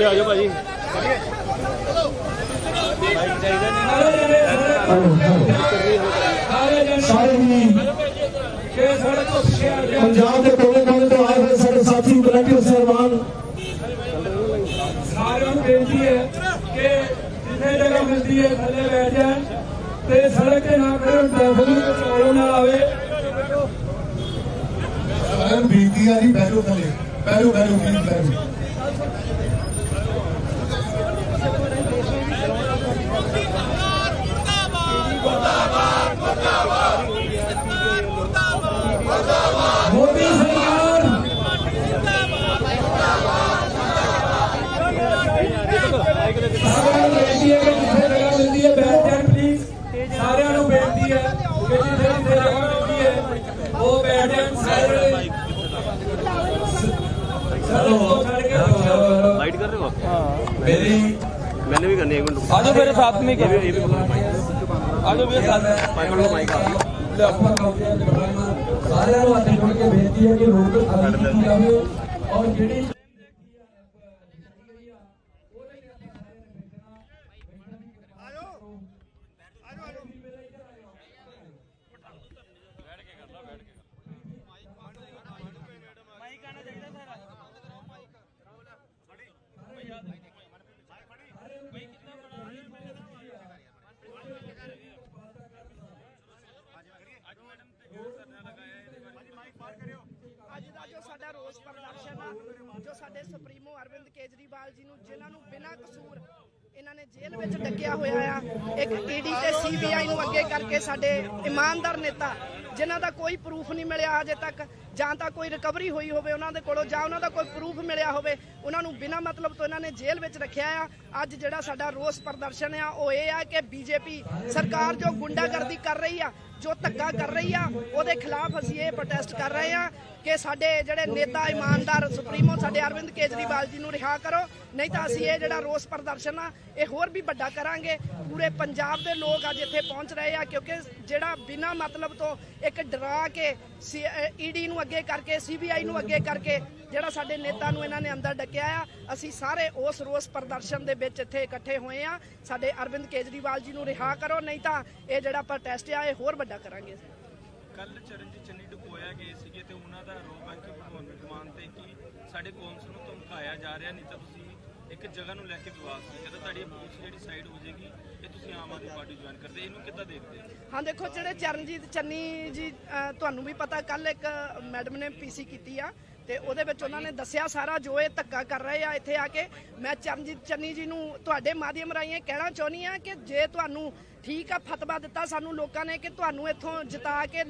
ਪਿੱਛੇ ਆ ਜਾਓ ਭਾਜੀ। ਸਾਰੇ ਹੀ ਪੰਜਾਬ ਦੇ आजो मेरे साथ में ये भी ये भी बोलो माइक आजो मेरे साथ में माइक बोलो माइक ਆਪਾਂ ਕਰਦੇ ਹਾਂ ਨਿਭਾਉਣਾ। ਸਾਰਿਆਂ ਨੂੰ ਹੱਥ ਜੋੜ ਕੇ ਬੇਨਤੀ ਹੈ ਕਿ ਲੋਕ ਅਰਜ਼ੀ ਕੀਤੀ ਜਾਵੇ ਔਰ ਜਿਹੜੀ ਰੋਸ ਪ੍ਰਦਰਸ਼ਨ ਆ ਜੋ ਸਾਡੇ ਸੁਪਰੀਮੋ ਅਰਵਿੰਦ ਕੇਜਰੀਵਾਲ ਜੀ ਨੂੰ, ਜਿਨ੍ਹਾਂ ਨੂੰ ਬਿਨਾਂ ਕਸੂਰ ਇਹਨਾਂ ਨੇ ਜੇਲ੍ਹ ਵਿੱਚ ਡੱਕਿਆ ਹੋਇਆ ਆ, ਇੱਕ ਈਡੀ ਤੇ ਸੀਬੀਆਈ ਨੂੰ ਅੱਗੇ ਕਰਕੇ ਸਾਡੇ ਇਮਾਨਦਾਰ ਨੇਤਾ, ਜਿਨ੍ਹਾਂ ਦਾ ਕੋਈ ਪ੍ਰੂਫ ਨਹੀਂ ਮਿਲਿਆ ਅਜੇ ਤੱਕ ਜਾਂ ਤਾਂ ਕੋਈ ਰਿਕਵਰੀ ਹੋਈ ਹੋਵੇ ਉਹਨਾਂ ਦੇ ਕੋਲੋਂ, ਜਾਂ ਉਹਨਾਂ ਦਾ ਕੋਈ ਪ੍ਰੂਫ ਮਿਲਿਆ ਹੋਵੇ, ਉਹਨਾਂ ਨੂੰ ਬਿਨਾਂ ਮਤਲਬ ਤੋਂ ਇਹਨਾਂ ਨੇ ਜੇਲ੍ਹ ਵਿੱਚ ਰੱਖਿਆ ਆ। ਅੱਜ ਜਿਹੜਾ ਸਾਡਾ ਰੋਸ ਪ੍ਰਦਰਸ਼ਨ ਆ, ਉਹ ਇਹ ਆ ਕਿ ਬੀਜੇਪੀ ਸਰਕਾਰ ਜੋ ਗੁੰਡਾਗਰਦੀ ਕਰ ਰਹੀ ਆ, ਜੋ ਧੱਕਾ ਕਰ ਰਹੀ ਆ, ਉਹਦੇ ਖਿਲਾਫ ਅਸੀਂ ਇਹ ਪ੍ਰੋਟੈਸਟ ਕਰ ਰਹੇ ਆ ਕਿ ਸਾਡੇ ਜਿਹੜੇ ਨੇਤਾ, ਇਮਾਨਦਾਰ ਸੁਪਰੀਮੋ, ਸਾਡੇ ਅਰਵਿੰਦ ਕੇਜਰੀਵਾਲ ਜੀ ਨੂੰ ਰਿਹਾ ਕਰੋ। ਨਹੀਂ ਤਾਂ ਅਸੀਂ ਇਹ ਜਿਹੜਾ ਰੋਸ ਪ੍ਰਦਰਸ਼ਨ ਆ, ਇਹ ਹੋਰ ਵੀ ਵੱਡਾ ਕਰਾਂਗੇ। ਪੂਰੇ ਪੰਜਾਬ ਦੇ ਲੋਕ ਅੱਜ ਇੱਥੇ ਪਹੁੰਚ ਰਹੇ ਆ, ਕਿਉਂਕਿ ਜਿਹੜਾ ਬਿਨਾਂ ਮਤਲਬ ਤੋਂ ਇੱਕ ਡਰਾ ਕੇ ਈਡੀ ਨੂੰ ਅੱਗੇ ਕਰਕੇ ਸੀਬੀਆਈ ਨੂੰ ਅੱਗੇ ਕਰਕੇ ਜਿਹੜਾ ਸਾਡੇ ਨੇਤਾ ਨੂੰ ਇਹਨਾਂ ਨੇ ਅੰਦਰ ਡੱਕਿਆ ਆ, ਅਸੀਂ ਸਾਰੇ ਉਸ ਰੋਸ ਪ੍ਰਦਰਸ਼ਨ ਦੇ ਵਿੱਚ ਇੱਥੇ ਇਕੱਠੇ ਹੋਏ ਆ। ਸਾਡੇ ਅਰਵਿੰਦ ਕੇਜਰੀਵਾਲ ਜੀ ਨੂੰ ਰਿਹਾ ਕਰੋ, ਨਹੀਂ ਤਾਂ ਇਹ ਜਿਹੜਾ ਪ੍ਰੋਟੈਸਟ ਆ, ਇਹ ਹੋਰ ਵੱਡਾ ਕਰਾਂਗੇ। ਕੱਲ ਚਰਨਜੀਤ ਚੰਨੀ ਡੁਕੋਇਆ ਗਏ ਸੀਗੇ ਤੇ ਉਹਨਾਂ ਦਾ ਆਰੋਪ ਹੈ ਕਿ ਭਗਵੰਤ ਮਾਨ ਤੇ ਕਿ ਸਾਡੇ ਕੌਂਸਲ ਨੂੰ ਧਮਕਾਇਆ ਜਾ ਰਿਹਾ, ਨਹੀਂ ਤਾਂ ਤੁਸੀਂ ਇੱਕ ਜਗ੍ਹਾ ਨੂੰ ਲੈ ਕੇ ਵਿਵਾਦ ਸੀ। ਜਦੋਂ ਤੁਹਾਡੀ ਅਪਰੋਚ ਜਿਹੜੀ ਸਾਈਡ ਹੋ ਜਾਏਗੀ ਇਹ ਤੁਸੀਂ ਆਮ ਆਦਮੀ ਪਾਰਟੀ ਜੁਆਇਨ ਕਰਦੇ, ਇਹਨੂੰ ਕਿੱਦਾਂ ਦੇਖਦੇ ਹਾਂ? ਦੇਖੋ, ਜਿਹੜੇ ਚਰਨਜੀਤ, ਚੰਨੀ ਜੀ, ਅਹ, ਤੁਹਾਨੂੰ ਵੀ ਪਤਾ ਕੱਲ ਇੱਕ ਮੈਡਮ ਨੇ ਪੀਸੀ ਕੀਤੀ ਆ, ਤੇ ਉਹਦੇ ਵਿੱਚ ਉਹਨਾਂ ਨੇ ਦੱਸਿਆ ਸਾਰਾ, ਜੋ ਇਹ ਧੱਕਾ ਕਰ ਰਹੇ ਆ ਇੱਥੇ ਆ ਕੇ। ਮੈਂ ਚਰਨਜੀਤ, ਚੰਨੀ ਜੀ ਨੂੰ ਤੁਹਾਡੇ ਮਾਧਿਅਮ ਰਾਹੀਂ ਇਹ ਕਹਿਣਾ ਚਾਹੁੰਦੀ ਆ ਕਿ ਜੇ ਤੁਹਾਨੂੰ ਠੀਕ ਆ ਫਤਵਾ ਦਿੱਤਾ ਸਾਨੂੰ ਲੋਕਾਂ ਨੇ, ਕਿ ਤੁਹਾਨੂੰ ਇੱਥੋਂ ਜਿਤਾ ਕੇ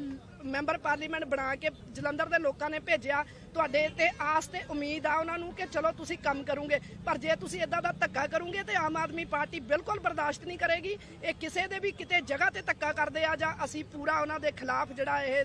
ਮੈਂਬਰ ਪਾਰਲੀਮੈਂਟ ਬਣਾ ਕੇ ਜਲੰਧਰ ਦੇ ਲੋਕਾਂ ਨੇ ਭੇਜਿਆ, ਤੁਹਾਡੇ ਤੇ ਆਸ ਤੇ ਉਮੀਦ ਆ ਉਹਨਾਂ ਨੂੰ ਕਿ ਚਲੋ ਤੁਸੀਂ ਕੰਮ ਕਰੋਗੇ। ਪਰ ਜੇ ਤੁਸੀਂ ਇਦਾਂ ਦਾ ਧੱਕਾ ਕਰੋਗੇ ਤੇ ਆਮ ਆਦਮੀ ਪਾਰਟੀ ਬਿਲਕੁਲ ਬਰਦਾਸ਼ਤ ਨਹੀਂ ਕਰੇਗੀ। ਇਹ ਕਿਸੇ ਦੇ ਵੀ ਕਿਤੇ ਜਗ੍ਹਾ ਤੇ ਧੱਕਾ ਕਰਦੇ ਆ ਜਾਂ ਅਸੀਂ ਪੂਰਾ ਉਹਨਾਂ ਦੇ ਖਿਲਾਫ ਜਿਹੜਾ ਇਹ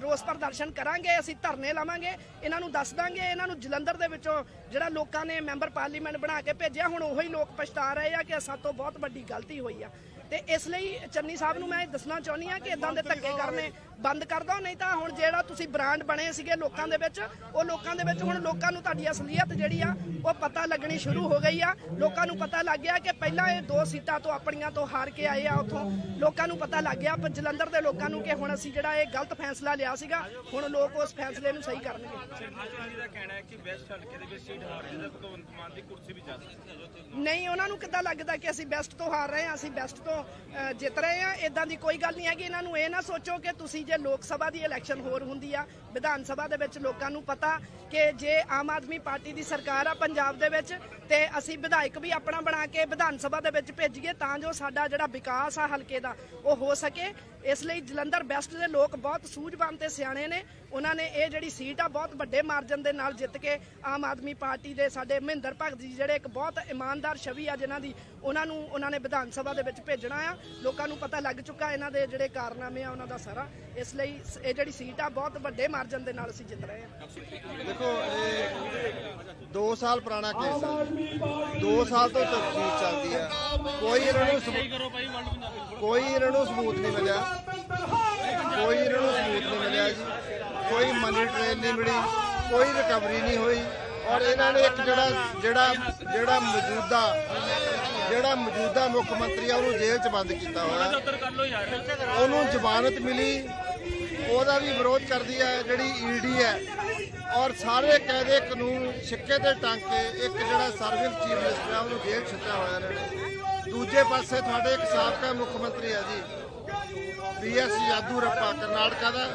ਰੋਸ ਪ੍ਰਦਰਸ਼ਨ ਕਰਾਂਗੇ, ਅਸੀਂ ਧਰਨੇ ਲਾਵਾਂਗੇ, ਇਹਨਾਂ ਨੂੰ ਦੱਸ ਦਾਂਗੇ, ਇਹਨਾਂ ਨੂੰ ਜਲੰਧਰ ਦੇ ਵਿੱਚੋਂ ਜਿਹੜਾ ਲੋਕਾਂ ਨੇ ਮੈਂਬਰ ਪਾਰਲੀਮੈਂਟ ਬਣਾ ਕੇ ਭੇਜਿਆ, ਹੁਣ ਉਹੀ ਲੋਕ ਪਛਤਾ ਰਹੇ ਆ ਕਿ ਸਾਤੋਂ ਬਹੁਤ ਵੱਡੀ ਗਲਤੀ ਹੋਈ ਆ। ਤੇ ਇਸ ਲਈ ਚੰਨੀ ਸਾਹਿਬ ਨੂੰ ਮੈਂ ਦੱਸਣਾ ਚਾਹੁੰਦੀ ਆ ਕਿ ਇਦਾਂ ਦੇ ਧੱਕੇ ਕਰਨੇ ਬੰਦ ਕਰ ਦਿਓ ਨਹੀਂ ਤਾਂ ਹੁਣ ਜਿਹੜਾ ਤੁਸੀਂ ਬ੍ਰਾਂਡ ਬਣੇ ਸੀਗੇ ਲੋਕਾਂ ਦੇ ਵਿੱਚ, ਉਹ ਲੋਕਾਂ ਦੇ ਵਿੱਚ ਹੁਣ ਲੋਕਾਂ ਨੂੰ ਤੁਹਾਡੀ ਅਸਲੀਅਤ ਜਿਹੜੀ ਆ, ਉਹ ਪਤਾ ਲੱਗਣੀ ਸ਼ੁਰੂ ਹੋ ਗਈ ਆ। ਲੋਕਾਂ ਨੂੰ ਪਤਾ ਲੱਗ ਗਿਆ ਕਿ ਪਹਿਲਾਂ ਇਹ ਦੋ ਸੀਟਾਂ ਤੋਂ ਆਪਣੀਆਂ ਤੋਂ ਹਾਰ ਕੇ ਆਏ ਆ ਉਥੋਂ। ਲੋਕਾਂ ਨੂੰ ਪਤਾ ਲੱਗ ਗਿਆ ਪਰ ਜਲੰਧਰ ਦੇ ਲੋਕਾਂ ਨੂੰ ਕਿ ਹੁਣ ਅਸੀਂ ਜਿਹੜਾ ਇਹ ਗਲਤ ਫੈਸਲਾ ਲਿਆ ਸੀਗਾ, ਹੁਣ ਲੋਕ ਉਸ ਫੈਸਲੇ ਨੂੰ ਸਹੀ ਕਰਨਗੇ। ਨਹੀਂ, ਉਹਨਾਂ ਨੂੰ ਕਿੱਦਾਂ ਲੱਗਦਾ ਕਿ ਅਸੀਂ ਬੈਸਟ ਤੋਂ ਹਾਰ ਰਹੇ ਹਾਂ, ਅਸੀਂ ਬੈਸਟ ਤੋਂ ਜਿੱਤ ਰਹੇ ਹਾਂ? ਇਦਾਂ ਦੀ ਕੋਈ ਗੱਲ ਨਹੀਂ ਹੈਗੀ। ਇਹਨਾਂ ਨੂੰ ਇਹ ਨਾ ਸੋਚੋ ਕਿ ਤੁਸੀਂ ਜੇ ਲੋਕ ਸਭਾ ਦੀ ਇਲੈਕਸ਼ਨ ਹੋਰ ਹੁੰਦੀ ਆ, ਵਿਧਾਨ ਸਭਾ ਦੇ ਵਿੱਚ ਲੋਕਾਂ ਨੂੰ ਪਤਾ ਕਿ ਜੇ ਆਮ ਆਦਮੀ ਪਾਰਟੀ ਦੀ ਸਰਕਾਰ ਆ ਪੰਜਾਬ ਦੇ ਵਿੱਚ ਤੇ ਅਸੀਂ ਵਿਧਾਇਕ ਵੀ ਆਪਣਾ ਬਣਾ ਕੇ ਵਿਧਾਨ ਸਭਾ ਦੇ ਵਿੱਚ ਭੇਜੀਏ ਤਾਂ ਜੋ ਸਾਡਾ ਜਿਹੜਾ ਵਿਕਾਸ ਆ ਹਲਕੇ ਦਾ, ਉਹ ਹੋ ਸਕੇ। ਇਸ ਲਈ ਜਲੰਧਰ ਵੈਸਟ ਦੇ ਲੋਕ ਬਹੁਤ ਸੂਝਵਾਨ ਤੇ ਸਿਆਣੇ ਨੇ। ਉਹਨਾਂ ਨੇ ਇਹ ਜਿਹੜੀ ਸੀਟ ਆ ਬਹੁਤ ਵੱਡੇ ਮਾਰਜਨ ਦੇ ਨਾਲ ਜਿੱਤ ਕੇ ਆਮ ਆਦਮੀ ਪਾਰਟੀ ਦੇ ਸਾਡੇ ਮਹਿੰਦਰ ਭਗਤ ਜੀ ਜਿਹੜੇ ਇੱਕ ਬਹੁਤ ਇਮਾਨਦਾਰ ਛਵੀ ਆ ਜਿਨ੍ਹਾਂ ਦੀ, ਉਹਨਾਂ ਨੂੰ ਉਹਨਾਂ ਨੇ ਵਿਧਾਨ ਸਭਾ ਦੇ ਵਿੱਚ ਭੇਜਣਾ ਆ। ਲੋਕਾਂ ਨੂੰ ਪਤਾ ਲੱਗ ਚੁੱਕਾ ਇਹਨਾਂ ਦੇ ਜਿਹੜੇ ਕਾਰਨਾਮੇ ਆ ਉਹਨਾਂ ਦਾ ਸਾਰਾ। ਇਸ ਲਈ ਇਹ ਜਿਹੜੀ ਸੀਟ ਆ ਬਹੁਤ ਵੱਡੇ ਮਾਰਜਨ ਦੇ ਨਾਲ ਅਸੀਂ ਜਿੱਤ ਰਹੇ ਆ। ਦੇਖੋ, ਇਹ 2 ਸਾਲ ਪੁਰਾਣਾ ਕੇਸ ਹੈ 2 ਸਾਲ ਤੋਂ ਤਫਤੀਸ਼ ਚੱਲਦੀ ਹੈ ਕੋਈ ਇਹਨਾਂ ਨੂੰ ਸਬੂਤ ਕੋਈ ਇਹਨਾਂ ਨੂੰ ਸਬੂਤ ਨਹੀਂ ਮਿਲਿਆ। ਕੋਈ ਇਹਨਾਂ ਨੂੰ ਸਬੂਤ ਨਹੀਂ ਮਿਲਿਆ ਜੀ। ਕੋਈ ਮਨੀ ਟ੍ਰੇਨ ਨਹੀਂ ਮਿਲੀ, ਕੋਈ ਰਿਕਵਰੀ ਨਹੀਂ ਹੋਈ। ਔਰ ਇਹਨਾਂ ਨੇ ਇੱਕ ਜਿਹੜਾ ਜਿਹੜਾ ਜਿਹੜਾ ਮੌਜੂਦਾ ਜਿਹੜਾ ਮੌਜੂਦਾ ਮੁੱਖ ਮੰਤਰੀ ਆ, ਉਹਨੂੰ ਜੇਲ੍ਹ 'ਚ ਬੰਦ ਕੀਤਾ ਹੋਇਆ। ਉਹਨੂੰ ਜ਼ਮਾਨਤ ਮਿਲੀ। ਉਹਦਾ ਵੀ ਵਿਰੋਧ ਕਰਦੀ ਹੈ ਜਿਹੜੀ ਈਡੀ ਹੈ ਔਰ ਸਾਰੇ ਕਾਇਦੇ ਕਾਨੂੰਨ ਸਿੱਕੇ ਤੇ ਟੰਗ ਕੇ ਇੱਕ ਜਿਹੜਾ ਸਰਵਿਸ ਚੀਫ ਮਿਨਿਸਟਰ ਹੈ ਉਹਨੂੰ ਜੇਲ੍ਹ ਛੱਡਿਆ ਹੋਇਆ ਨੇ। ਦੂਜੇ ਪਾਸੇ ਤੁਹਾਡੇ ਇੱਕ ਸਾਬਕਾ ਮੁੱਖ ਮੰਤਰੀ ਹੈ ਜੀ ਬੀਐਸ ਯਾਦੂ ਰੱਪਾ, ਕਰਨਾਟਕਾ ਦਾ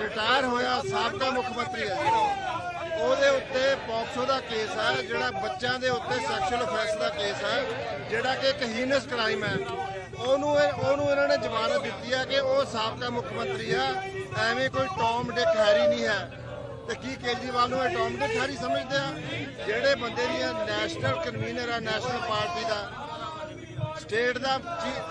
ਰਿਟਾਇਰ ਹੋਇਆ ਸਾਬਕਾ ਮੁੱਖ ਮੰਤਰੀ ਹੈ ਜੀ। ਉਹਦੇ ਉੱਤੇ ਪੌਕਸੋ ਦਾ ਕੇਸ ਹੈ ਜਿਹੜਾ ਬੱਚਿਆਂ ਦੇ ਉੱਤੇ ਸੈਕਸ਼ੂਅਲ ਅਫੇਅਰਸ ਦਾ ਕੇਸ ਹੈ ਜਿਹੜਾ ਕਿ ਇੱਕ ਹੀਨਸ ਕ੍ਰਾਈਮ ਹੈ ਉਹਨੂੰ ਉਹਨੂੰ ਇਹਨਾਂ ਨੇ ਜ਼ਮਾਨਤ ਦਿੱਤੀ ਹੈ ਕਿ ਉਹ ਸਾਬਕਾ ਮੁੱਖ ਮੰਤਰੀ ਆ, ਐਵੇਂ ਕੋਈ ਟੌਮ ਡਿਕ ਹੈਰੀ ਨਹੀਂ ਹੈ। ਤੇ ਕੀ ਕੇਜਰੀਵਾਲ ਨੂੰ ਇਹ ਟੌਮ ਡਿਕ ਹੈਰੀ ਸਮਝਦੇ ਆ? ਜਿਹੜੇ ਬੰਦੇ ਦੀਆਂ ਨੈਸ਼ਨਲ ਕਨਵੀਨਰ ਆ ਨੈਸ਼ਨਲ ਪਾਰਟੀ ਦਾ ਸਟੇਟ ਦਾ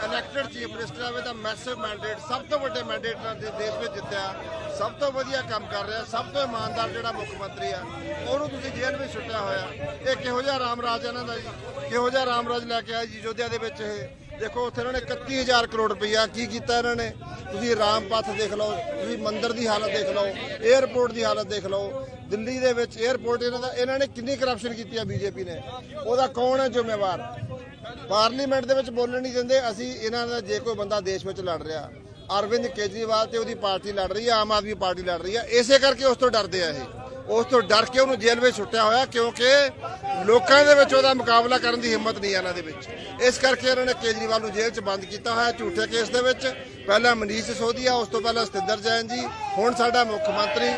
ਇਲੈਕਟਡ ਚੀਫ ਮਿਨਿਸਟਰ ਆਵੇ ਦਾ ਮੈਸਿਵ ਮੈਂਡੇਟ ਸਭ ਤੋਂ ਵੱਡੇ ਮੈਂਡੇਟ ਨਾਲ ਦੇਸ਼ ਵਿੱਚ ਜਿੱਤਿਆ, ਸਭ ਤੋਂ ਵਧੀਆ ਕੰਮ ਕਰ ਰਿਹਾ, ਸਭ ਤੋਂ ਇਮਾਨਦਾਰ ਜਿਹੜਾ ਮੁੱਖ ਮੰਤਰੀ ਆ, ਉਹਨੂੰ ਤੁਸੀਂ ਜੇਲ੍ਹ ਵਿੱਚ ਸੁੱਟਿਆ ਹੋਇਆ। ਇਹ ਕਿਹੋ ਜਿਹਾ ਰਾਮ ਰਾਜ ਇਹਨਾਂ ਦਾ ਜੀ? ਕਿਹੋ ਜਿਹਾ ਰਾਮ ਰਾਜ ਲੈ ਕੇ ਆਇਆ ਜੀ ਯੋਧਿਆ ਦੇ ਵਿੱਚ ਇਹ? ਦੇਖੋ, ਉੱਥੇ ਇਹਨਾਂ ਨੇ 31000 ਕਰੋੜ ਰੁਪਈਆ ਕੀ ਕੀਤਾ ਇਹਨਾਂ ਨੇ? ਤੁਸੀਂ ਰਾਮਪਥ ਦੇਖ ਲਓ, ਤੁਸੀਂ ਮੰਦਿਰ ਦੀ ਹਾਲਤ ਦੇਖ ਲਓ 에ਅਰਪੋਰਟ ਦੀ ਹਾਲਤ ਦੇਖ ਲਓ, ਦਿੱਲੀ ਦੇ ਵਿੱਚ 에ਅਰਪੋਰਟ ਇਹਨਾਂ ਦਾ, ਇਹਨਾਂ ਨੇ ਕਿੰਨੀ ਕਰਪਸ਼ਨ ਕੀਤੀ ਆ ਬੀਜੇਪੀ ਨੇ? ਉਹਦਾ ਕੌਣ ਹੈ ਜ਼ਿੰਮੇਵਾਰ? ਪਾਰਲੀਮੈਂਟ ਦੇ ਵਿੱਚ ਬੋਲਣ ਨਹੀਂ ਦਿੰਦੇ, ਅਸੀਂ ਇਹਨਾਂ ਦਾ ਜੇ ਕੋਈ ਬੰਦਾ ਦੇਸ਼ ਵਿੱਚ ਲੜ ਰਿਹਾ, ਅਰਵਿੰਦ ਕੇਜਰੀਵਾਲ ਤੇ ਉਹਦੀ ਪਾਰਟੀ ਲੜ ਰਹੀ ਹੈ ਆਮ ਆਦਮੀ ਪਾਰਟੀ ਲੜ ਰਹੀ ਹੈ ਇਸੇ ਕਰਕੇ ਉਸ ਤੋਂ ਡਰਦੇ ਆ ਇਹ। ਉਸ ਤੋਂ ਡਰ ਕੇ ਉਹਨੂੰ ਜੇਲ੍ਹ ਵਿੱਚ ਸੁੱਟਿਆ ਹੋਇਆ ਕਿਉਂਕਿ ਲੋਕਾਂ ਦੇ ਵਿੱਚ ਉਹਦਾ ਮੁਕਾਬਲਾ ਕਰਨ ਦੀ ਹਿੰਮਤ ਨਹੀਂ ਇਹਨਾਂ ਦੇ ਵਿੱਚ। ਇਸ ਕਰਕੇ ਇਹਨਾਂ ਨੇ ਕੇਜਰੀਵਾਲ ਨੂੰ ਜੇਲ੍ਹ 'ਚ ਬੰਦ ਕੀਤਾ ਹੋਇਆ ਝੂਠੇ ਕੇਸ ਦੇ ਵਿੱਚ। ਪਹਿਲਾਂ ਮਨੀਸ਼ ਸਿਸੋਦੀਆ, ਉਸ ਤੋਂ ਪਹਿਲਾਂ ਸਤਿੰਦਰ ਜੈਨ ਜੀ, ਹੁਣ ਸਾਡਾ ਮੁੱਖ ਮੰਤਰੀ।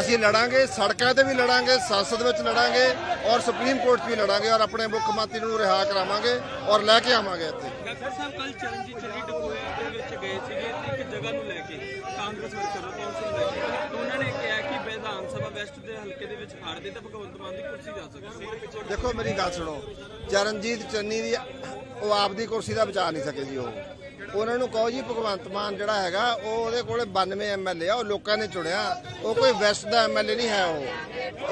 ਅਸੀਂ ਲੜਾਂਗੇ, ਸੜਕਾਂ ਤੇ ਵੀ ਲੜਾਂਗੇ, ਸੰਸਦ ਵਿੱਚ ਲੜਾਂਗੇ ਔਰ ਸੁਪਰੀਮ ਕੋਰਟ 'ਚ ਵੀ ਲੜਾਂਗੇ ਔਰ ਆਪਣੇ ਮੁੱਖ ਮੰਤਰੀ ਨੂੰ ਰਿਹਾ ਕਰਾਵਾਂਗੇ ਔਰ ਲੈ ਕੇ ਆਵਾਂਗੇ ਇੱਥੇ। ਡਾਕਟਰ ਸਾਹਿਬ ਕੱਲ ਚਰਨਜੀਤ ਚੰਨੀ ਡਕੋਇਆ ਦੇ ਵਿੱਚ ਗਏ ਸੀਗੇ ਤੇ ਇੱਕ ਜਗ੍ਹਾ ਨੂੰ ਲੈ ਕੇ ਕਾਂਗਰਸ ਵਰਕਰ ਨੂੰ ਕੌਂਸਲ ਨੂੰ ਲੈ ਕੇ ਤੇ ਉਹਨਾਂ ਨੇ ਕਿਹਾ ਕਿ ਵਿਧਾਨ ਸਭਾ ਵੈਸਟ ਦੇ ਹਲਕੇ ਦੇ ਵਿੱਚ ਹਾਰਦੇ ਤਾਂ ਭਗਵੰਤ ਮਾਨ ਦੀ ਕੁਰਸੀ ਜਾ ਸਕਦੀ ਦੇਖੋ ਮੇਰੀ ਗੱਲ ਸੁਣੋ, ਚਰਨਜੀਤ ਚੰਨੀ ਦੀ ਉਹ ਆਪਦੀ ਕੁਰਸੀ ਦਾ ਬਚਾ ਨਹੀਂ ਸਕੇ ਜੀ ਉਹ। ਉਹਨਾਂ ਨੂੰ ਕਹੋ ਜੀ ਭਗਵੰਤ ਮਾਨ ਜਿਹੜਾ ਹੈਗਾ, ਉਹ ਉਹਦੇ ਕੋਲੇ 92 ਐਮਐਲਏ ਆ, ਉਹ ਲੋਕਾਂ ਨੇ ਚੁਣਿਆ। ਉਹ ਕੋਈ ਵੈਸਟ ਦਾ ਐਮਐਲਏ ਨਹੀਂ ਹੈ ਉਹ।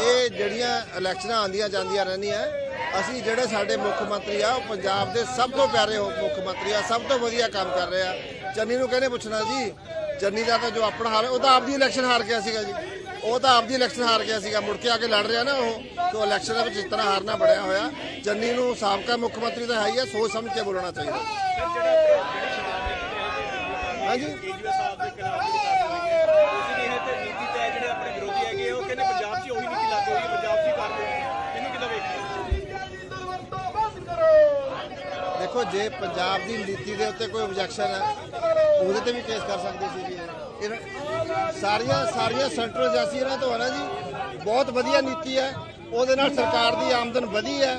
ਇਹ ਜਿਹੜੀਆਂ ਇਲੈਕਸ਼ਨਾਂ ਆਉਂਦੀਆਂ ਜਾਂਦੀਆਂ ਰਹਿੰਦੀਆਂ, ਅਸੀਂ ਜਿਹੜੇ ਸਾਡੇ ਮੁੱਖ ਮੰਤਰੀ ਆ, ਉਹ ਪੰਜਾਬ ਦੇ ਸਭ ਤੋਂ ਪਿਆਰੇ ਹੋ- ਮੁੱਖ ਮੰਤਰੀ ਆ, ਸਭ ਤੋਂ ਵਧੀਆ ਕੰਮ ਕਰ ਰਹੇ ਆ। ਚੰਨੀ ਨੂੰ ਕਹਿੰਦੇ ਪੁੱਛਣਾ ਜੀ, ਚੰਨੀ ਦਾ ਤਾਂ ਜੋ ਆਪਣਾ ਹਾਲ ਉਹ ਤਾਂ ਆਪਦੀ ਇਲੈਕਸ਼ਨ ਹਾਰ ਗਿਆ ਸੀਗਾ ਜੀ। ਉਹ ਤਾਂ ਆਪਦੀ ਇਲੈਕਸ਼ਨ ਹਾਰ ਗਿਆ ਸੀਗਾ ਮੁੜ ਕੇ ਆ ਕੇ ਲੜ ਰਿਹਾ ਨਾ ਉਹ। ਤੋਂ ਇਲੈਕਸ਼ਨ ਦੇ ਵਿੱਚ ਇਸ ਤਰ੍ਹਾਂ ਹਾਰਨਾ ਬਣਿਆ ਹੋਇਆ ਚੰਨੀ ਨੂੰ ਸਾਬਕਾ ਮੁੱਖ ਮੰਤਰੀ ਤਾਂ ਹੈ ਹੀ ਹੈ ਸੋਚ ਸਮਝ ਕੇ ਬੋਲਣਾ ਚਾਹੀਦਾ। ਹਾਂਜੀ? ਕੇਜਰੀਵਾਲ ਸਾਹਿਬ ਦੇ ਖਿਲਾਫ ਜਿਹੜੀ ਕਾਰਵਾਈ ਹੈ ਉਸ ਨੇ ਤੇ ਨੀਤੀ ਤੈ ਜਿਹੜੇ ਆਪਣੇ ਵਿਰੋਧੀ ਹੈਗੇ ਉਹ ਕਹਿੰਦੇ ਪੰਜਾਬ 'ਚ ਉਹੀ ਨੀਤੀ ਲਾਗੂ ਹੋਈ ਹੈ, ਪੰਜਾਬ 'ਚ ਹੀ ਕਰ ਰਹੇ ਇਹਨੂੰ ਕਿਦਾਂ ਵੇਖਦੇ ਦੇਖੋ, ਜੇ ਪੰਜਾਬ ਦੀ ਨੀਤੀ ਦੇ ਉੱਤੇ ਕੋਈ ਆਬਜੈਕਸ਼ਨ ਹੈ, ਉਹਦੇ ਤੇ ਵੀ ਕੇਸ ਕਰ ਸਕਦੇ ਸੀ ਜੀ ਸਾਰੀਆਂ ਸਾਰੀਆਂ ਸੈਂਟਰਲ ਏਜੰਸੀਆਂ ਇਹਨਾਂ ਤੋਂ ਹੈ ਨਾ ਜੀ, ਬਹੁਤ ਵਧੀਆ ਨੀਤੀ ਹੈ। ਉਹਦੇ ਨਾਲ ਸਰਕਾਰ ਦੀ ਆਮਦਨ ਵਧੀ ਹੈ।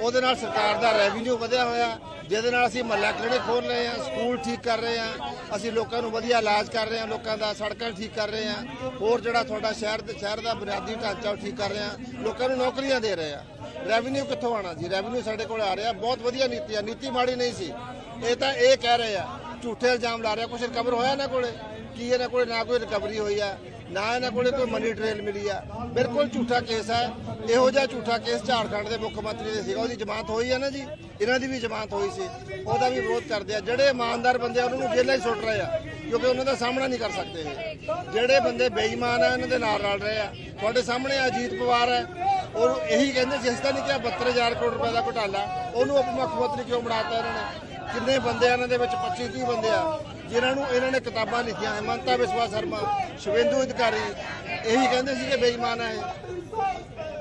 ਉਹਦੇ ਨਾਲ ਸਰਕਾਰ ਦਾ ਰੈਵਨਿਊ ਵਧਿਆ ਹੋਇਆ, ਜਿਹਦੇ ਨਾਲ ਅਸੀਂ ਮਹੱਲਾ ਕਲੀਨਿਕ ਖੋਲ ਰਹੇ ਹਾਂ ਸਕੂਲ ਠੀਕ ਕਰ ਰਹੇ ਹਾਂ, ਅਸੀਂ ਲੋਕਾਂ ਨੂੰ ਵਧੀਆ ਇਲਾਜ ਕਰ ਰਹੇ ਹਾਂ, ਲੋਕਾਂ ਦਾ ਸੜਕਾਂ ਠੀਕ ਕਰ ਰਹੇ ਹਾਂ, ਹੋਰ ਜਿਹੜਾ ਤੁਹਾਡਾ ਸ਼ਹਿਰ ਦੇ ਸ਼ਹਿਰ ਦਾ ਬੁਨਿਆਦੀ ਢਾਂਚਾ ਉਹ ਠੀਕ ਕਰ ਰਹੇ ਹਾਂ, ਲੋਕਾਂ ਨੂੰ ਨੌਕਰੀਆਂ ਦੇ ਰਹੇ ਹਾਂ। ਰੈਵਨਿਊ ਕਿੱਥੋਂ ਆਣਾ ਜੀ? ਰੈਵਨਿਊ ਸਾਡੇ ਕੋਲ ਆ ਰਿਹਾ, ਬਹੁਤ ਵਧੀਆ ਨੀਤੀ ਆ, ਨੀਤੀ ਮਾੜੀ ਨਹੀਂ ਸੀ। ਇਹ ਤਾਂ ਇਹ ਕਹਿ ਰਹੇ ਆ ਝੂਠੇ ਇਲਜ਼ਾਮ ਲਾ ਰਿਹਾ ਕੁਝ ਰਿਕਵਰ ਹੋਇਆ ਇਹਨਾਂ ਕੋਲੇ? ਕੀ ਇਹਨਾਂ ਕੋਲੇ ਨਾ ਕੋਈ ਰਿਕਵਰੀ ਹੋਈ ਆ, ਨਾ ਇਹਨਾਂ ਕੋਲੇ ਕੋਈ ਮਨੀ ਟ੍ਰੇਲ ਮਿਲੀ ਆ? ਬਿਲਕੁਲ ਝੂਠਾ ਕੇਸ ਹੈ ਇਹੋ ਜਿਹਾ ਝੂਠਾ ਕੇਸ ਝਾਰਖੰਡ ਦੇ ਮੁੱਖ ਮੰਤਰੀ ਦੇ ਸੀਗਾ, ਉਹਦੀ ਜ਼ਮਾਨਤ ਹੋਈ ਆ ਨਾ ਜੀ, ਇਹਨਾਂ ਦੀ ਵੀ ਜ਼ਮਾਨਤ ਹੋਈ ਸੀ, ਉਹਦਾ ਵੀ ਵਿਰੋਧ ਕਰਦੇ ਆ। ਜਿਹੜੇ ਇਮਾਨਦਾਰ ਬੰਦੇ ਆ, ਉਹਨਾਂ ਨੂੰ ਜੇਲ੍ਹਾਂ 'ਚ ਸੁੱਟ ਰਹੇ ਆ, ਕਿਉਂਕਿ ਉਹਨਾਂ ਦਾ ਸਾਹਮਣਾ ਨਹੀਂ ਕਰ ਸਕਦੇ ਇਹ। ਜਿਹੜੇ ਬੰਦੇ ਬੇਈਮਾਨ ਆ, ਇਹਨਾਂ ਦੇ ਨਾਲ ਰਲ ਰਹੇ ਆ। ਤੁਹਾਡੇ ਸਾਹਮਣੇ ਅਜੀਤ ਪਵਾਰ ਹੈ ਉਹ ਇਹੀ ਕਹਿੰਦੇ, ਜਿਸ ਦਾ ਨਹੀਂ ਕਿਹਾ 72000 ਕਰੋੜ ਰੁਪਏ ਦਾ ਘੁਟਾਲਾ, ਉਹਨੂੰ ਉਪ ਮੁੱਖ ਮੰਤਰੀ ਕਿਉਂ ਬਣਾਤਾ ਇਹਨਾਂ ਨੇ? ਕਿੰਨੇ ਬੰਦੇ ਆ ਇਹਨਾਂ ਦੇ ਵਿੱਚ? 25 30 ਬੰਦੇ ਆ। ਜਿਨ੍ਹਾਂ ਨੂੰ ਇਹਨਾਂ ਨੇ ਕਿਤਾਬਾਂ ਲਿਖੀਆਂ ਹਿਮੰਤਾ ਬਿਸਵਾ ਸ਼ਰਮਾ ਸ਼ਿਵੇਂਦੂ ਅਧਿਕਾਰੀ। ਇਹੀ ਕਹਿੰਦੇ ਸੀ ਕਿ ਬੇਈਮਾਨ ਹੈ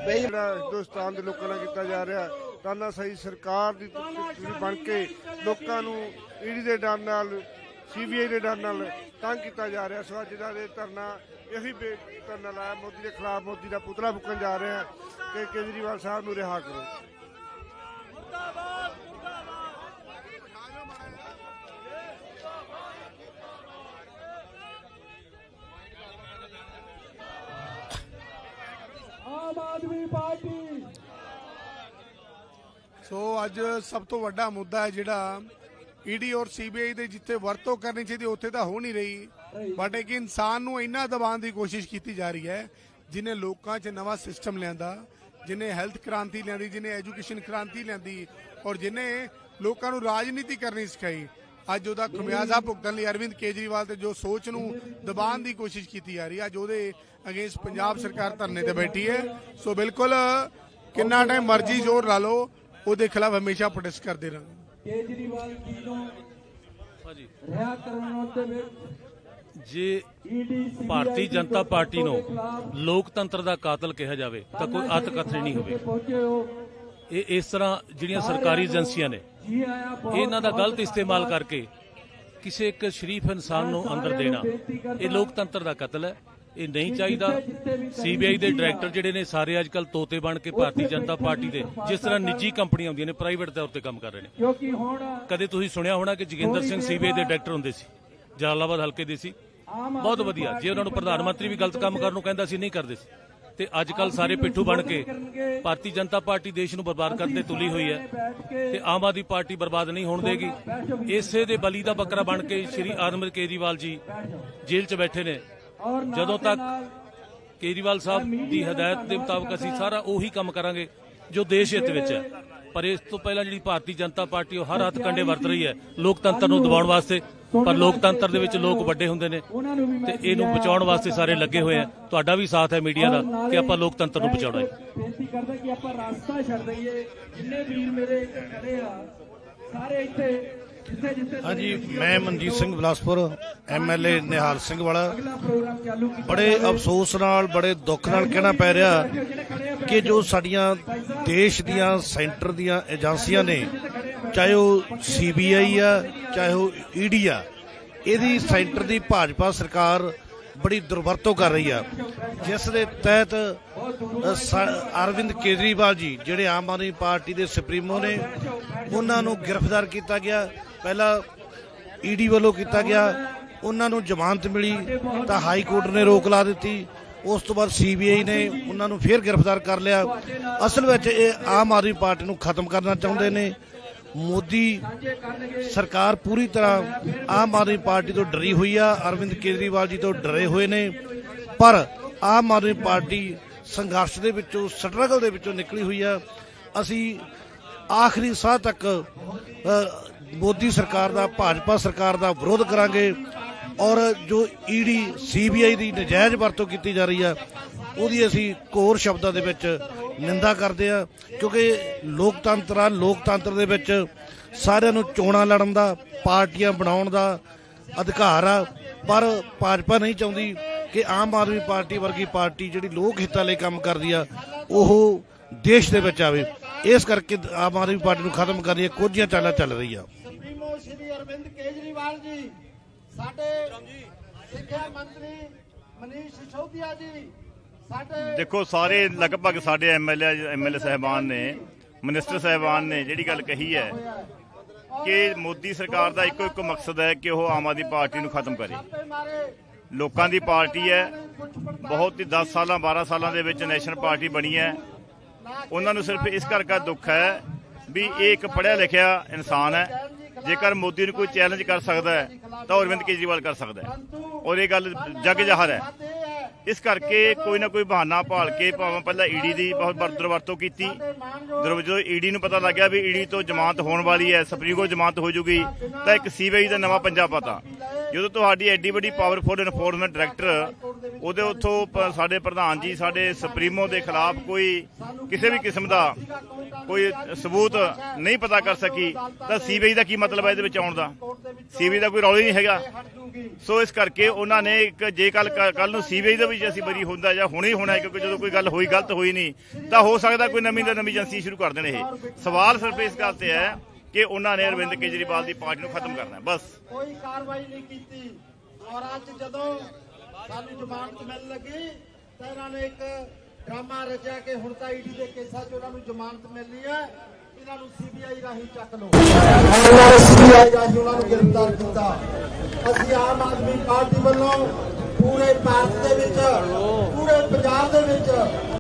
ਬੇਈ ਹਿੰਦੁਸਤਾਨ ਦੇ ਲੋਕਾਂ ਨਾਲ ਕੀਤਾ ਜਾ ਰਿਹਾ ਤਾਨਾ ਸਹੀ ਸਰਕਾਰ ਦੀ ਤੁਸੀਂ ਬਣ ਕੇ ਲੋਕਾਂ ਨੂੰ ਈਡੀ ਦੇ ਡਰ ਨਾਲ ਸੀਬੀਆਈ ਦੇ ਡਰ ਨਾਲ ਤੰਗ ਕੀਤਾ ਜਾ ਰਿਹਾ। ਸੋ ਅੱਜ ਦਾ ਇਹ ਧਰਨਾ ਇਹੀ ਬੇ ਧਰਨਾ ਲਾਇਆ ਮੋਦੀ ਦੇ ਖਿਲਾਫ। ਮੋਦੀ ਦਾ ਪੁਤਲਾ ਫੂਕਣ ਜਾ ਰਹੇ ਕਿ ਕੇਜਰੀਵਾਲ ਸਾਹਿਬ ਨੂੰ ਰਿਹਾ ਕਰੋ। ਸੋ ਅੱਜ ਸਭ ਤੋਂ ਵੱਡਾ ਮੁੱਦਾ ਹੈ ਜਿਹੜਾ ਈਡੀ ਔਰ ਸੀਬੀਆਈ ਦੇ ਜਿੱਥੇ ਵਰਤੋਂ ਕਰਨੀ ਚਾਹੀਦੀ, ਉੱਥੇ ਤਾਂ ਹੋ ਨਹੀਂ ਰਹੀ। ਬਟ ਇੱਕ ਇਨਸਾਨ ਨੂੰ ਇੰਨਾ ਦਬਾਉਣ ਦੀ ਕੋਸ਼ਿਸ਼ ਕੀਤੀ ਜਾ ਰਹੀ ਹੈ, ਜਿਨੇ ਲੋਕਾਂ 'ਚ ਨਵਾਂ ਸਿਸਟਮ ਲਿਆਂਦਾ, ਜਿਨੇ ਹੈਲਥ ਕ੍ਰਾਂਤੀ ਲਿਆਂਦੀ, ਜਿਨੇ ਐਜੂਕੇਸ਼ਨ ਕ੍ਰਾਂਤੀ ਲਿਆਂਦੀ ਔਰ ਜਿਨੇ ਲੋਕਾਂ ਨੂੰ ਰਾਜਨੀਤੀ ਕਰਨੀ ਸਿਖਾਈ। ਅੱਜ ਉਹਦਾ ਖਮਿਆਜ਼ਾ ਭੁਗਤਣ ਲਈ ਅਰਵਿੰਦ ਕੇਜਰੀਵਾਲ ਤੇ ਜੋ ਸੋਚ ਨੂੰ ਦਬਾਉਣ ਦੀ ਕੋਸ਼ਿਸ਼ ਕੀਤੀ ਜਾ ਰਹੀ ਹੈ, ਅੱਜ ਉਹਦੇ ਅਗੇਂਸਟ ਪੰਜਾਬ ਸਰਕਾਰ ਧਰਨੇ ਤੇ ਬੈਠੀ ਹੈ। ਸੋ ਬਿਲਕੁਲ, ਕਿੰਨਾ ਟਾਈਮ ਮਰਜ਼ੀ ਜ਼ੋਰ ਲਾ ਲਓ ਉਹਦੇ ਖਿਲਾਫ ਹਮੇਸ਼ਾ ਪ੍ਰੋਟੈਸਟ ਕਰਦੇ ਰਹਾਂਗੇ ਕੇਜਰੀਵਾਲ ਜੀ ਨੂੰ ਰਿਹਾ ਕਰਨ ਦੇ ਵਿੱਚ ਜੇ ਈਡੀ ਭਾਰਤੀ ਜਨਤਾ ਪਾਰਟੀ ਨੂੰ ਲੋਕਤੰਤਰ ਦਾ ਕਾਤਲ ਕਿਹਾ ਜਾਵੇ ਤਾਂ ਕੋਈ ਅਤਕਥਨੀ ਨਹੀਂ ਹੋਵੇ। ਇਹ ਇਸ ਤਰ੍ਹਾਂ ਜਿਹੜੀਆਂ ਸਰਕਾਰੀ ਏਜੰਸੀਆਂ ਨੇ ਇਹਨਾਂ ਦਾ ਗਲਤ ਇਸਤੇਮਾਲ ਕਰਕੇ ਕਿਸੇ ਇੱਕ ਸ਼ਰੀਫ ਇਨਸਾਨ ਨੂੰ ਅੰਦਰ ਦੇਣਾ ਇਹ ਲੋਕਤੰਤਰ ਦਾ ਕਤਲ ਹੈ। ਇਹ ਨਹੀਂ ਚਾਹੀਦਾ। ਸੀਬੀਆਈ ਦੇ ਡਾਇਰੈਕਟਰ ਜਿਹੜੇ ਨੇ ਸਾਰੇ ਅੱਜਕੱਲ ਤੋਤੇ ਬਣ ਕੇ ਭਾਰਤੀ ਜਨਤਾ ਪਾਰਟੀ ਦੇ ਜਿਸ ਤਰ੍ਹਾਂ ਨਿੱਜੀ ਕੰਪਨੀਆਂ ਹੁੰਦੀਆਂ ਨੇ ਪ੍ਰਾਈਵੇਟ ਤੌਰ ਤੇ ਕੰਮ ਕਰ ਰਹੇ ਨੇ। ਕਿਉਂਕਿ ਹੁਣ ਕਦੇ ਤੁਸੀਂ ਸੁਣਿਆ ਹੋਣਾ ਕਿ ਜੋਗਿੰਦਰ ਸਿੰਘ ਸੀਬੀਆਈ ਦੇ ਡਾਇਰੈਕਟਰ ਹੁੰਦੇ ਸੀ? ਜਲਾਲਾਬਾਦ ਹਲਕੇ ਦੇ ਸੀ। ਬਹੁਤ ਵਧੀਆ। ਜੇ ਉਹਨਾਂ ਨੂੰ ਪ੍ਰਧਾਨ ਮੰਤਰੀ ਵੀ ਗਲਤ ਕੰਮ ਕਰਨ ਨੂੰ ਕਹਿੰਦਾ ਸੀ ਨਹੀਂ ਕਰਦੇ ਸੀ। ਤੇ ਅੱਜ ਕੱਲ ਸਾਰੇ ਪਿੱਠੂ ਬਣ ਕੇ ਭਾਰਤੀ ਜਨਤਾ ਪਾਰਟੀ ਦੇਸ਼ ਨੂੰ ਬਰਬਾਦ ਕਰਨ ਤੇ ਤੁਲੀ ਹੋਈ ਹੈ। ਤੇ ਆਮ ਆਦਮੀ ਪਾਰਟੀ ਬਰਬਾਦ ਨਹੀਂ ਹੋਣ ਦੇਗੀ। ਇਸੇ ਦੇ ਬਲੀ ਦਾ ਬੱਕਰਾ ਬਣ ਕੇ ਸ਼੍ਰੀ ਅਰਵਿੰਦ ਕੇਜਰੀਵਾਲ ਜੀ ਜੇਲ੍ਹ 'ਚ ਬੈਠੇ ਨੇ। ਜਦੋਂ ਤੱਕ ਨਾਲ ਕੇਜਰੀਵਾਲ ਸਾਹਿਬ ਦੀ ਹਦਾਇਤ ਦੇ ਮੁਤਾਬਕ ਅਸੀਂ ਸਾਰਾ ਉਹੀ ਕੰਮ ਕਰਾਂਗੇ ਜੋ ਦੇਸ਼ ਹਿੱਤ ਵਿੱਚ ਹੈ। ਪਰ ਇਸ ਤੋਂ ਪਹਿਲਾਂ ਜਿਹੜੀ ਭਾਰਤੀ ਜਨਤਾ ਪਾਰਟੀ ਉਹ ਹਰ ਹੱਥ ਕੰਡੇ ਵਰਤ ਰਹੀ ਹੈ ਲੋਕਤੰਤਰ ਨੂੰ ਦਬਾਉਣ ਵਾਸਤੇ। ਪਰ ਲੋਕਤੰਤਰ ਦੇ ਵਿੱਚ ਲੋਕ ਵੱਡੇ ਹੁੰਦੇ ਨੇ ਤੇ ਇਹਨੂੰ ਬਚਾਉਣ ਵਾਸਤੇ ਸਾਰੇ ਲੱਗੇ ਹੋਏ ਆ। ਤੁਹਾਡਾ ਵੀ ਸਾਥ ਹੈ ਮੀਡੀਆ ਦਾ ਕਿ ਆਪਾਂ ਲੋਕਤੰਤਰ ਨੂੰ ਬਚਾਉਣਾ ਹੈ। ਬੇਨਤੀ ਕਰਦਾ ਕਿ ਆਪਾਂ ਰਾਸਤਾ ਛੱਡ ਦਈਏ। ਜਿੰਨੇ ਵੀਰ ਮੇਰੇ ਖੜੇ ਆ ਸਾਰੇ ਇੱਥੇ ਹਾਂਜੀ, ਮੈਂ ਮਨਜੀਤ ਸਿੰਘ ਬਿਲਾਸਪੁਰ ਐਮਐਲਏ ਨਿਹਾਲ ਸਿੰਘ ਵਾਲਾ। ਬੜੇ ਅਫਸੋਸ ਨਾਲ, ਬੜੇ ਦੁੱਖ ਨਾਲ ਕਹਿਣਾ ਪੈ ਰਿਹਾ ਕਿ ਜੋ ਸਾਡੀਆਂ ਦੇਸ਼ ਦੀਆਂ, ਸੈਂਟਰ ਦੀਆਂ ਏਜੰਸੀਆਂ ਨੇ, ਚਾਹੇ ਉਹ ਸੀਬੀਆਈ ਆ, ਚਾਹੇ ਉਹ ਈਡੀ ਆ, ਇਹਦੀ ਸੈਂਟਰ ਦੀ ਭਾਜਪਾ ਸਰਕਾਰ ਬੜੀ ਦੁਰਵਰਤੋਂ ਕਰ ਰਹੀ ਆ। ਜਿਸ ਦੇ ਤਹਿਤ ਅਰਵਿੰਦ ਕੇਜਰੀਵਾਲ ਜੀ, ਜਿਹੜੇ ਆਮ ਆਦਮੀ ਪਾਰਟੀ ਦੇ ਸੁਪਰੀਮੋ ਨੇ, ਉਹਨਾਂ ਨੂੰ ਗ੍ਰਿਫਤਾਰ ਕੀਤਾ ਗਿਆ। ਪਹਿਲਾਂ ਈਡੀ ਵੱਲੋਂ ਕੀਤਾ ਗਿਆ, ਉਹਨਾਂ ਨੂੰ ਜ਼ਮਾਨਤ ਮਿਲੀ, ਤਾਂ ਹਾਈ ਕੋਰਟ ਨੇ ਰੋਕ ਲਾ ਦਿੱਤੀ। ਉਸ ਤੋਂ ਬਾਅਦ ਸੀਬੀਆਈ ਨੇ ਉਹਨਾਂ ਨੂੰ ਫੇਰ ਗ੍ਰਿਫਤਾਰ ਕਰ ਲਿਆ। ਅਸਲ ਵਿੱਚ ਇਹ ਆਮ ਆਦਮੀ ਪਾਰਟੀ ਨੂੰ ਖਤਮ ਕਰਨਾ ਚਾਹੁੰਦੇ ਨੇ। ਮੋਦੀ ਸਰਕਾਰ ਪੂਰੀ ਤਰ੍ਹਾਂ ਆਮ ਆਦਮੀ ਪਾਰਟੀ ਤੋਂ ਡਰੀ ਹੋਈ ਆ, ਅਰਵਿੰਦ ਕੇਜਰੀਵਾਲ ਜੀ ਤੋਂ ਡਰੇ ਹੋਏ ਨੇ। ਪਰ ਆਮ ਆਦਮੀ ਪਾਰਟੀ ਸੰਘਰਸ਼ ਦੇ ਵਿੱਚੋਂ ਸਟਰਗਲ ਦੇ ਵਿੱਚੋਂ ਨਿਕਲੀ ਹੋਈ ਆ। ਅਸੀਂ ਆਖਰੀ ਸਾਹ ਤੱਕ ਮੋਦੀ ਸਰਕਾਰ ਦਾ, ਭਾਜਪਾ ਸਰਕਾਰ ਦਾ ਵਿਰੋਧ ਕਰਾਂਗੇ ਔਰ ਜੋ ਈਡੀ, ਸੀਬੀਆਈ ਦੀ ਨਜਾਇਜ਼ ਵਰਤੋਂ ਕੀਤੀ ਜਾ ਰਹੀ ਆ, ਉਹਦੀ ਅਸੀਂ ਕੋਰ ਸ਼ਬਦਾਂ ਦੇ ਵਿੱਚ ਨਿੰਦਾ ਕਰਦੇ ਆ, ਕਿਉਂਕਿ ਲੋਕਤੰਤਰ ਆ, ਲੋਕਤੰਤਰ ਦੇ ਵਿੱਚ ਸਾਰਿਆਂ ਨੂੰ ਚੋਣਾਂ ਲੜਨ ਦਾ, ਪਾਰਟੀਆਂ ਬਣਾਉਣ ਦਾ ਅਧਿਕਾਰ ਆ, ਪਰ ਭਾਜਪਾ ਨਹੀਂ ਚਾਹੁੰਦੀ ਕਿ ਆਮ ਆਦਮੀ ਪਾਰਟੀ ਵਰਗੀ ਪਾਰਟੀ ਜਿਹੜੀ ਲੋਕ ਹਿੱਤਾਂ ਲਈ ਕੰਮ ਕਰਦੀ ਆ, ਉਹ ਦੇਸ਼ ਦੇ ਵਿੱਚ ਆਵੇ। ਇਸ ਕਰਕੇ ਆਮ ਆਦਮੀ ਪਾਰਟੀ ਨੂੰ ਖਤਮ ਕਰਨ ਦੀਆਂ ਕੋਝੀਆਂ ਚਾਲਾਂ ਚੱਲ ਰਹੀ ਆ ਅਰਵਿੰਦ ਕੇਜਰੀਵਾਲ ਜੀ ਸਾਡੇ ਸਿੱਖਿਆ ਮੰਤਰੀ ਮਨੀਸ਼ ਸਿਸੋਦੀਆ ਜੀ ਸਾਡੇ ਦੇਖੋ ਸਾਰੇ ਲਗਭਗ ਸਾਡੇ ਐਮਐਲਏ ਐਮਐਲਏ ਸਹਿਬਾਨ ਨੇ ਮਿਨਿਸਟਰ ਸਹਿਬਾਨ ਨੇ ਜਿਹੜੀ ਗੱਲ ਕਹੀ ਹੈ ਕਿ ਮੋਦੀ ਸਰਕਾਰ ਦਾ ਇੱਕੋ ਇੱਕ ਮਕਸਦ ਹੈ ਕਿ ਉਹ ਆਮ ਆਦਮੀ ਪਾਰਟੀ ਨੂੰ ਖਤਮ ਕਰੇ। ਲੋਕਾਂ ਦੀ ਪਾਰਟੀ ਹੈ। ਬਹੁਤ ਹੀ 10 ਸਾਲਾਂ 12 ਸਾਲਾਂ ਦੇ ਵਿੱਚ ਨੈਸ਼ਨਲ ਪਾਰਟੀ ਬਣੀ ਹੈ। ਉਹਨਾਂ ਨੂੰ ਸਿਰਫ ਇਸ ਕਰਕੇ ਦੁੱਖ ਹੈ ਵੀ ਇਹ ਇੱਕ ਪੜ੍ਹਿਆ ਲਿਖਿਆ ਇਨਸਾਨ ਹੈ। ਜੇਕਰ ਮੋਦੀ ਨੂੰ ਕੋਈ ਚੈਲੰਜ ਕਰ ਸਕਦਾ ਹੈ, ਤਾਂ ਅਰਵਿੰਦ ਕੇਜਰੀਵਾਲ ਕਰ ਸਕਦਾ ਹੈ। ਔਰ ਇਹ ਗੱਲ ਜੱਗ ਜ਼ਾਹਰ ਹੈ। ਇਸ ਕਰਕੇ ਕੋਈ ਨਾ ਕੋਈ ਬਹਾਨਾ ਭਾਲ ਕੇ ਭਾਵੇਂ ਪਹਿਲਾਂ ਈਡੀ ਦੀ ਬਹੁਤ ਦੁਰਵਰਤੋਂ ਕੀਤੀ। ਦਰ- ਜਦੋਂ ਈਡੀ ਨੂੰ ਪਤਾ ਲੱਗਿਆ ਵੀ ਈਡੀ ਤੋਂ ਜ਼ਮਾਨਤ ਹੋਣ ਵਾਲੀ ਹੈ ਸੁਪਰੀਮ ਕੋਰਟ ਜ਼ਮਾਨਤ ਹੋ ਜੂਗੀ, ਤਾਂ ਇੱਕ ਸੀਬੀਆਈ ਦਾ ਨਵਾਂ ਪੰਜਾ ਪਤਾ ਜਦੋਂ ਤੁਹਾਡੀ ਐਡੀ ਵੱਡੀ ਪਾਵਰਫੁਲ ਇਨਫੋਰਸਮੈਂਟ ਡਾਇਰੈਕਟਰ ਉਹਦੇ ਉੱਥੋਂ ਪ- ਸਾਡੇ ਪ੍ਰਧਾਨ ਜੀ, ਸਾਡੇ ਸੁਪਰੀਮੋ ਦੇ ਖਿਲਾਫ ਕੋਈ ਕਿਸੇ ਵੀ ਕਿਸਮ ਦਾ ਕੋਈ ਸਬੂਤ ਨਹੀਂ ਪਤਾ ਕਰ ਸਕੀ, ਤਾਂ ਸੀਬੀਆਈ ਦਾ ਕੀ ਮਤਲਬ ਹੈ ਇਹਦੇ ਵਿੱਚ ਆਉਣ ਦਾ? ਸੀਬੀਆਈ ਦਾ ਕੋਈ ਰੌਲਾ ਹੀ ਨਹੀਂ ਹੈਗਾ। ਸੋ ਇਸ ਕਰਕੇ ਉਹਨਾਂ ਨੇ ਇੱਕ, ਜੇ ਕੱਲ ਕੱਲ ਨੂੰ ਸੀਬੀਆਈ ਦਾ ਵੀ ਜੇ ਅਸੀਂ ਬਰੀ ਹੁੰਦਾ ਜਾਂ ਹੁਣੇ ਹੀ ਹੋਣਾ ਕਿਉਂਕਿ ਜਦੋਂ ਕੋਈ ਗੱਲ ਹੋਈ, ਗਲਤ ਹੋਈ ਨਹੀਂ, ਤਾਂ ਹੋ ਸਕਦਾ ਕੋਈ ਨਵੀਂ ਦਾ ਨਵੀਂ ਏਜੰਸੀ ਸ਼ੁਰੂ ਕਰ ਦੇਣ ਇਹ। ਸਵਾਲ ਸਿਰਫ ਇਸ ਗੱਲ ਤੇ ਹੈ ਕਿ ਉਹਨਾਂ ਨੇ ਅਰਵਿੰਦ ਕੇਜਰੀਵਾਲ ਦੀ ਪਾਰਟੀ ਨੂੰ ਖਤਮ ਕਰਨਾ ਹੈ। ਬਸ। ਕੋਈ ਕਾਰਵਾਈ ਨਹੀਂ ਕੀਤੀ। ਔਰ ਅੱਜ ਜਦੋਂ ਸਾਨੂੰ ਜ਼ਮਾਨਤ ਮਿਲਣ ਲੱਗੀ ਤਾਂ ਇਹਨਾਂ ਨੇ ਇੱਕ ਡਰਾਮਾ ਰਚਿਆ ਕਿ ਹੁਣ ਤਾਂ ਈਡੀ ਦੇ ਕੇਸਾਂ 'ਚ ਉਹਨਾਂ ਨੂੰ ਜ਼ਮਾਨਤ ਮਿਲਣੀ ਹੈ। ਇਹਨਾਂ ਨੂੰ ਸੀਬੀਆਈ ਰਾਹੀਂ ਚੱਕ ਲਓ। ਸੀਬੀਆਈ ਰਾਹੀਂ ਉਹਨਾਂ ਨੂੰ ਗ੍ਰਿਫਤਾਰ ਕੀਤਾ। ਅਸੀਂ ਆਮ ਆਦਮੀ ਪਾਰਟੀ ਵੱਲੋਂ ਪੂਰੇ ਭਾਰਤ ਦੇ ਵਿੱਚ ਪੂਰੇ ਪੰਜਾਬ ਦੇ ਵਿੱਚ